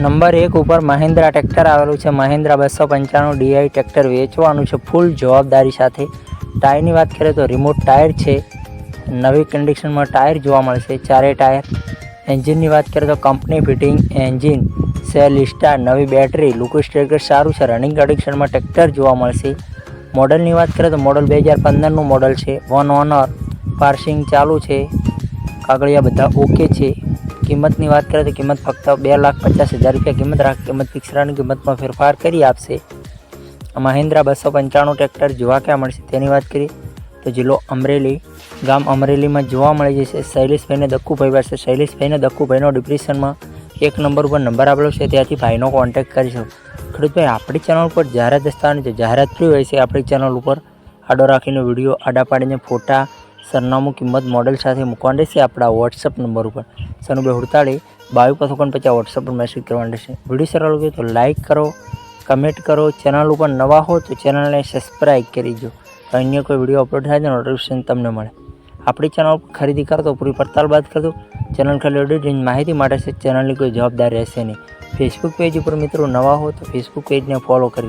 Number એક ઉપર Mahindra tractor આવેલું છે. મહિન્દ્રા બસો પંચાણું ડીઆઈ ટ્રેક્ટર વેચવાનું છે. ફૂલ જવાબદારી સાથે. ટાયરની વાત કરીએ તો રિમોટ ટાયર છે. નવી કન્ડિશનમાં ટાયર જોવા મળશે. ચારે ટાયર. એન્જિનની વાત કરીએ તો company fitting engine self start નવી બેટરી લુકસ ટ્રેક્ટર સારું છે. રનિંગ કન્ડિશનમાં ટ્રેક્ટર જોવા મળશે. મોડલની વાત કરીએ તો મોડલ બે હજાર પંદરનું મોડલ છે. વન ઓનર પાર્સિંગ ચાલુ છે. કાગળિયા બધા ઓકે છે. કિંમતની વાત કરીએ તો કિંમત ફક્ત બે લાખ પચાસ હજાર રૂપિયા કિંમત રાખ, કિંમત પિક્સરાની કિંમતમાં ફેરફાર કરી આપશે. મહિન્દ્રા બસો પંચાણું ટ્રેક્ટર જોવા ક્યાં મળશે તેની વાત કરીએ તો જિલ્લો અમરેલી, ગામ અમરેલીમાં જોવા મળી જશે. શૈલેષભાઈને દક્કુભાઈ પાસે, શૈલેષભાઈને દક્કુભાઈનો ડિપ્રેશનમાં એક નંબર ઉપર નંબર આપેલો છે, ત્યાંથી ભાઈનો કોન્ટેક્ટ કરી શકો ખેડૂતભાઈ, આપણી ચેનલ ઉપર જાહેરાત દસ્તાવાની છે, જાહેરાત ફ્રી હોય છે, આપણી ચેનલ ઉપર આડો રાખીને વીડિયો આડા પાડીને ફોટા સરનામું કિંમત મોડેલ સાથે મૂકવાનું રહેશે આપણા વોટ્સઅપ નંબર ઉપર. સનુભાઈ હુડતાળી, બાવીસ પાંચ ઓગણપચાસ વોટ્સઅપ પર મેસેજ કરવાનું રહેશે. વીડિયો સારો લાગે તો લાઇક કરો કમેન્ટ કરો. ચેનલ ઉપર નવા હો તો ચેનલને સબસ્ક્રાઈબ કરી દો તો અન્ય કોઈ વીડિયો અપલોડ થાય તો નોટિફિકેશન તમને મળે. આપણી ચેનલ ખરીદી તો પૂરી પડતાલ બાદ કરો ચેનલ ઓડિટિંગ માહિતી માટે છે. ચેનલની કોઈ જવાબદારી રહેશે નહીં. ફેસબુક પેજ ઉપર મિત્રો નવા હો તો ફેસબુક પેજને ફોલો કરી લો.